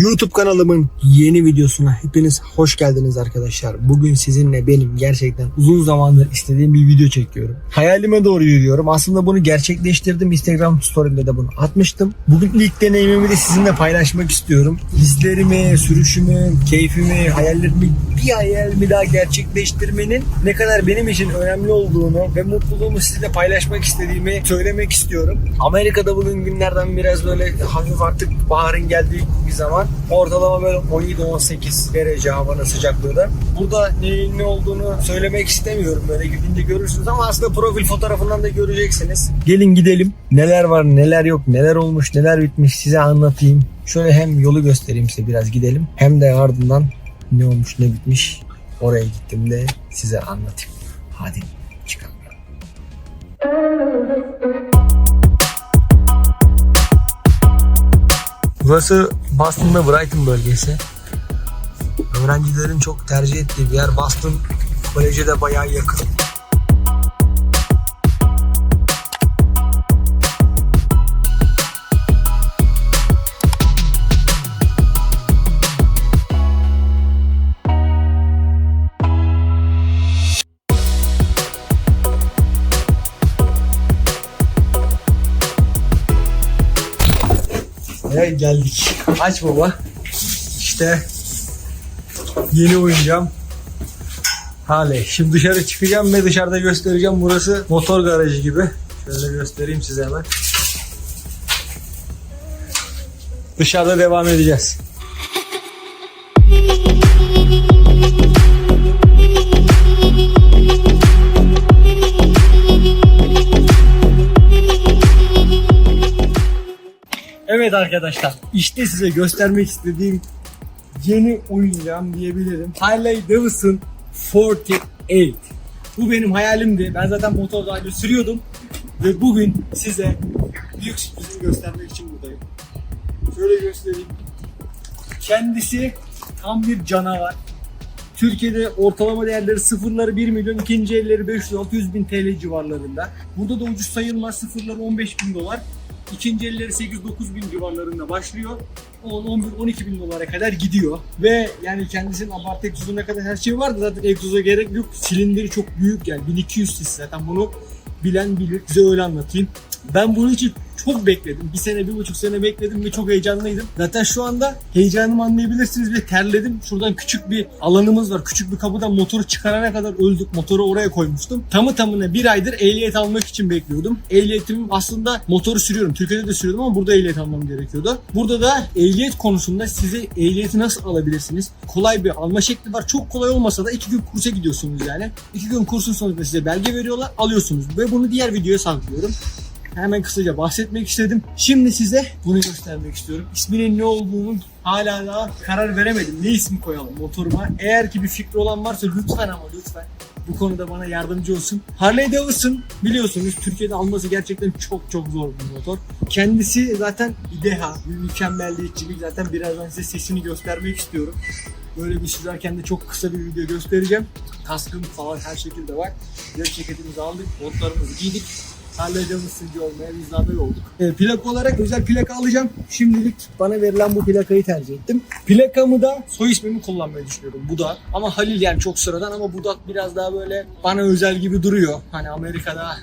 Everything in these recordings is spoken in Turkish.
YouTube kanalımın yeni videosuna hepiniz hoş geldiniz arkadaşlar. Bugün sizinle benim gerçekten uzun zamandır istediğim bir video çekiyorum. Hayalime doğru yürüyorum. Aslında bunu gerçekleştirdim. Instagram story'imde de bunu atmıştım. Bugün ilk deneyimimi de sizinle paylaşmak istiyorum. Hislerimi, sürüşümü, keyfimi, hayallerimi bir hayalimi daha gerçekleştirmenin ne kadar benim için önemli olduğunu ve mutluluğumu sizinle paylaşmak istediğimi söylemek istiyorum. Amerika'da bugün günlerden biraz böyle hafif artık baharın geldiği bir zaman ortalama böyle 17-18 derece havanın sıcaklığı da. Burada neyin ne olduğunu söylemek istemiyorum böyle gidince görürsünüz ama aslında profil fotoğrafından da göreceksiniz. Gelin gidelim. Neler var neler yok neler olmuş neler bitmiş size anlatayım. Şöyle hem yolu göstereyim size biraz gidelim hem de ardından ne olmuş ne bitmiş oraya gittim de size anlatayım. Hadi çıkalım. Burası Boston'da Brighton bölgesi. Öğrencilerin çok tercih ettiği bir yer. Boston Koleje de bayağı yakın. Ve geldik. Aç baba. İşte yeni oyuncağım. Hale. Şimdi dışarı çıkacağım ve dışarıda göstereceğim. Burası motor garajı gibi. Şöyle göstereyim size hemen. Dışarıda devam edeceğiz. Evet arkadaşlar işte size göstermek istediğim yeni oyuncağım diyebilirim. Harley Davidson 48. Bu benim hayalimdi. Ben zaten motor daha sürüyordum. Ve bugün size büyük sürprizimi göstermek için buradayım. Şöyle göstereyim. Kendisi tam bir canavar. Türkiye'de ortalama değerleri sıfırları 1 milyon, ikinci elleri 500-600 bin TL civarlarında. Burada da ucuz sayılmaz sıfırları 15 bin dolar. İkinci elleri 8-9 bin civarlarında başlıyor. 10-11-12 bin dolara kadar gidiyor. Ve yani kendisinin abartı egzozuna kadar her şey vardı. Zaten egzoza gerek yok. Silindiri çok büyük yani 1200 cc zaten bunu bilen bilir. Size öyle anlatayım. Ben bunun için çok bekledim. Bir sene, bir buçuk sene bekledim ve çok heyecanlıydım. Zaten şu anda heyecanımı anlayabilirsiniz ve terledim. Şuradan küçük bir alanımız var. Küçük bir kapıdan motoru çıkarana kadar öldük. Motoru oraya koymuştum. Tamı tamına bir aydır ehliyet almak için bekliyordum. Ehliyetim aslında motoru sürüyorum. Türkiye'de de sürüyordum ama burada ehliyet almam gerekiyordu. Burada da ehliyet konusunda size ehliyeti nasıl alabilirsiniz? Kolay bir alma şekli var. Çok kolay olmasa da iki gün kursa gidiyorsunuz yani. İki gün kursun sonunda size belge veriyorlar. Alıyorsunuz. Ve bunu diğer videoya saklıyorum. Hemen kısaca bahsetmek istedim. Şimdi size bunu göstermek istiyorum. İsminin ne olduğunun hala daha karar veremedim. Ne ismi koyalım motoruma? Eğer ki bir fikri olan varsa lütfen ama lütfen bu konuda bana yardımcı olsun. Harley Davidson biliyorsunuz Türkiye'de alması gerçekten çok çok zor bir motor. Kendisi zaten bir deha, bir mükemmelliyetçilik. Zaten birazdan size sesini göstermek istiyorum. Böyle bir sürerken de çok kısa bir video göstereceğim. Kaskım falan her şekilde var. Deri ceketimizi aldık, montlarımızı giydik. Harley Davidson'cı olmaya biz aday olduk. E, plak olarak özel plaka alacağım. Şimdilik bana verilen bu plakayı tercih ettim. Plakamı da soy ismimi kullanmayı düşünüyorum. Budak. Ama Halil yani çok sıradan ama Budak biraz daha böyle bana özel gibi duruyor. Hani Amerika'da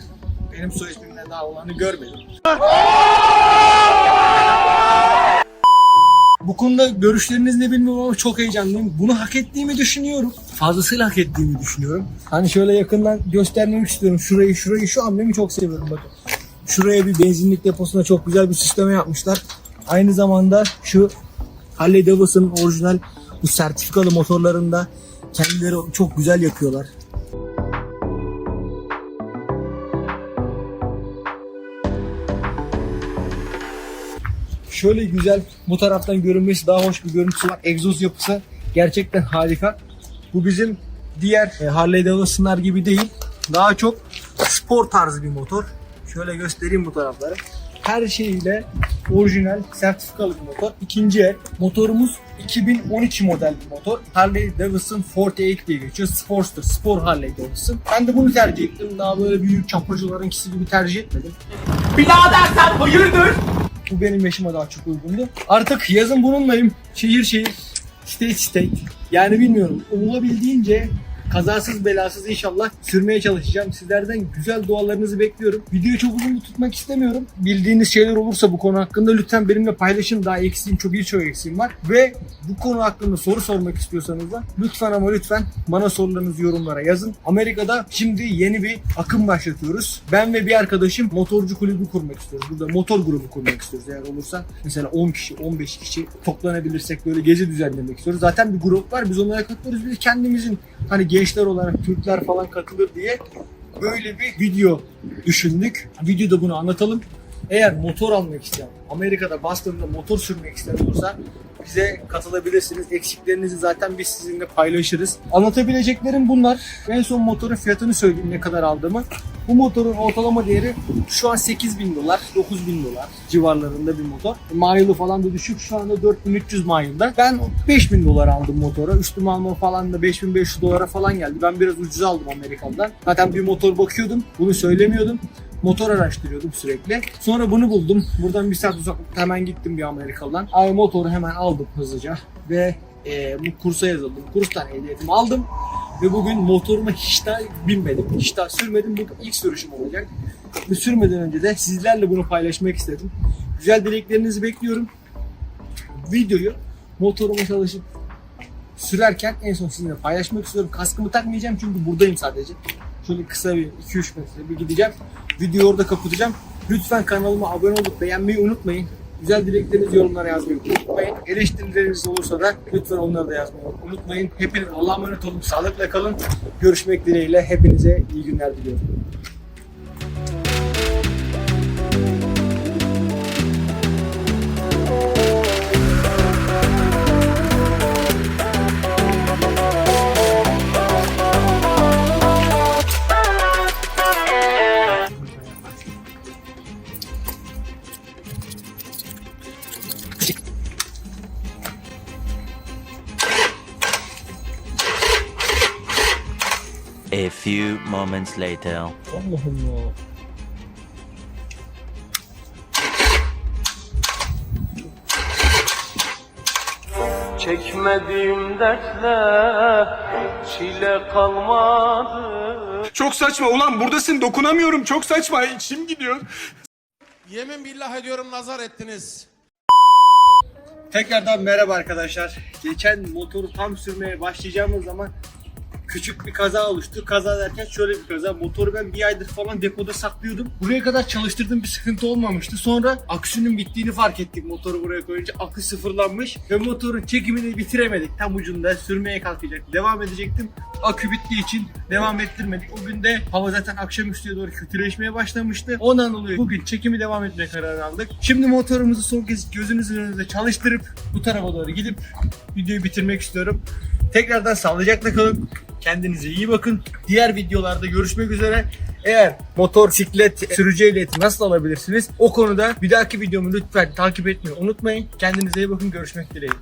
benim soy ismimden daha olanı görmedim. Bu konuda görüşleriniz ne bilmiyorum ama çok heyecanlıyım. Bunu hak ettiğimi düşünüyorum. Fazlasıyla hak ettiğimi düşünüyorum. Hani şöyle yakından göstermek istiyorum. Şurayı şurayı şu amblemi çok seviyorum bakın. Şuraya bir benzinlik deposuna çok güzel bir süsleme yapmışlar. Aynı zamanda şu Harley Davidson'ın orijinal bu sertifikalı motorlarında kendileri çok güzel yakıyorlar. şöyle güzel bu taraftan görünmesi daha hoş bir görüntüsü var. Egzoz yapısı gerçekten harika. Bu bizim diğer e, Harley Davidson'lar gibi değil. Daha çok spor tarzı bir motor. Şöyle göstereyim bu tarafları. Her şeyiyle orijinal sertifikalı bir motor. İkinci el. Motorumuz 2012 model bir motor. Harley Davidson 48 diye geçiyor. Sportster, spor Harley Davidson. Ben de bunu tercih ettim. Daha böyle büyük çapacılarınkisi gibi tercih etmedim. Birader sen hayırdır? Bu benim yaşıma daha çok uygundu. Artık yazın bununlayım. Şehir şehir, state state. Yani bilmiyorum. Olabildiğince kazasız belasız inşallah sürmeye çalışacağım. Sizlerden güzel dualarınızı bekliyorum. Videoyu çok uzun tutmak istemiyorum. Bildiğiniz şeyler olursa bu konu hakkında lütfen benimle paylaşın. Daha eksiğim çok iyi çok eksiğim var. Ve bu konu hakkında soru sormak istiyorsanız da lütfen ama lütfen bana sorularınızı yorumlara yazın. Amerika'da şimdi yeni bir akım başlatıyoruz. Ben ve bir arkadaşım motorcu kulübü kurmak istiyoruz. Burada motor grubu kurmak istiyoruz eğer olursa. Mesela 10 kişi, 15 kişi toplanabilirsek böyle gezi düzenlemek istiyoruz. Zaten bir grup var. Biz onlara katılıyoruz. Biz kendimizin hani gençler olarak Türkler falan katılır diye böyle bir video düşündük. Videoda bunu anlatalım. Eğer motor almak isteyen, Amerika'da Boston'da motor sürmek isteyen olursa bize katılabilirsiniz. Eksiklerinizi zaten biz sizinle paylaşırız. Anlatabileceklerim bunlar. En son motorun fiyatını söyleyeyim ne kadar aldığımı. Bu motorun ortalama değeri şu an 8000 dolar, 9000 dolar civarlarında bir motor. Mile'ı falan da düşük. Şu anda 4300 mile'da. Ben 5000 dolar aldım motora. Üstüme alma falan da 5500 dolara falan geldi. Ben biraz ucuza aldım Amerikan'dan. Zaten bir motor bakıyordum. Bunu söylemiyordum motor araştırıyordum sürekli. Sonra bunu buldum. Buradan bir saat uzaklıkta hemen gittim bir Amerikalı'dan. Ay motoru hemen aldım hızlıca ve e, bu kursa yazıldım. Kurstan ehliyetimi aldım ve bugün motoruma hiç daha binmedim. Hiç daha sürmedim. Bu ilk sürüşüm olacak. Ve sürmeden önce de sizlerle bunu paylaşmak istedim. Güzel dileklerinizi bekliyorum. Videoyu motoruma çalışıp sürerken en son sizinle paylaşmak istiyorum. Kaskımı takmayacağım çünkü buradayım sadece. Şöyle kısa bir 2-3 metre bir gideceğim. Videoyu orada kapatacağım. Lütfen kanalıma abone olup beğenmeyi unutmayın. Güzel dileklerinizi yorumlara yazmayı unutmayın. Eleştirileriniz olursa da lütfen onları da yazmayı unutmayın. Hepiniz Allah'a emanet olun. Sağlıkla kalın. Görüşmek dileğiyle. Hepinize iyi günler diliyorum. A few moments later. Allah Allah. Çekmediğim dertle çile kalmadı. Çok saçma ulan buradasın dokunamıyorum çok saçma içim gidiyor. Yemin billah ediyorum nazar ettiniz. Tekrardan merhaba arkadaşlar. Geçen motoru tam sürmeye başlayacağımız zaman küçük bir kaza oluştu. Kaza derken şöyle bir kaza. Motoru ben bir aydır falan depoda saklıyordum. Buraya kadar çalıştırdığım bir sıkıntı olmamıştı. Sonra aküsünün bittiğini fark ettik motoru buraya koyunca. Akü sıfırlanmış ve motorun çekimini bitiremedik. Tam ucunda sürmeye kalkacak. Devam edecektim. Akü bittiği için devam ettirmedik. O gün de hava zaten akşamüstüye doğru kötüleşmeye başlamıştı. Ondan dolayı bugün çekimi devam etmeye karar aldık. Şimdi motorumuzu son kez gözünüzün önünde çalıştırıp bu tarafa doğru gidip videoyu bitirmek istiyorum. Tekrardan sağlıcakla kalın. Kendinize iyi bakın. Diğer videolarda görüşmek üzere. Eğer motor, siklet, sürücü ehliyeti nasıl alabilirsiniz? O konuda bir dahaki videomu lütfen takip etmeyi unutmayın. Kendinize iyi bakın. Görüşmek dileğiyle.